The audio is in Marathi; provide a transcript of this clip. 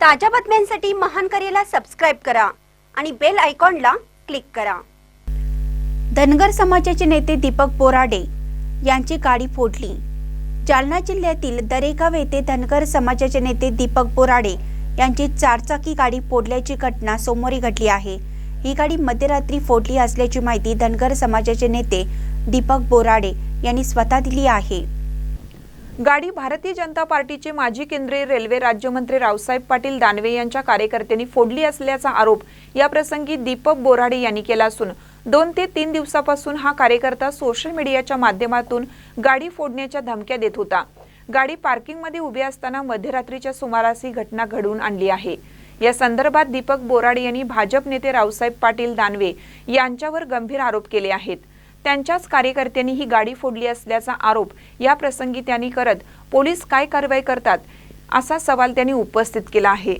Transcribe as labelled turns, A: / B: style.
A: ताज्या बातम्यांसाठी महान करेला सबस्क्राईब करा आणि बेल आयकॉनला क्लिक करा. धनगर समाजाचे नेते दीपक बोराडे यांची गाडी फोडली. जालना जिल्ह्यातील दरेगाव येथे धनगर समाजाचे नेते दीपक बोराडे यांची चारचाकी गाडी फोडल्याची घटना सोमवारी घडली आहे. ही गाडी मध्यरात्री फोडली असल्याची माहिती धनगर समाजाचे नेते दीपक बोराडे यांनी स्वतः दिली आहे.
B: गाडी भारतीय जनता पार्टीचे माजी केंद्रीय रेल्वे राज्यमंत्री रावसाहेब पाटील दानवे यांच्या कार्यकर्त्यांनी फोडली असल्याचा आरोप या प्रसंगी दीपक बोराडे यांनी केला असून दोन ते तीन दिवसापासून हा कार्यकर्ता सोशल मीडियाच्या माध्यमातून गाडी फोडण्याच्या धमक्या देत होता. गाडी पार्किंगमध्ये उभी असताना मध्यरात्रीच्या सुमारास ही घटना घडवून आणली आहे. या संदर्भात दीपक बोराडे यांनी भाजप नेते रावसाहेब पाटील दानवे यांच्यावर गंभीर आरोप केले आहेत. त्यांच्याच कार्यकर्त्यांनी ही गाडी फोडली असल्याचा आरोप या प्रसंगी त्यांनी करत पोलीस काय कारवाई करतात असा सवाल त्यांनी उपस्थित केला आहे.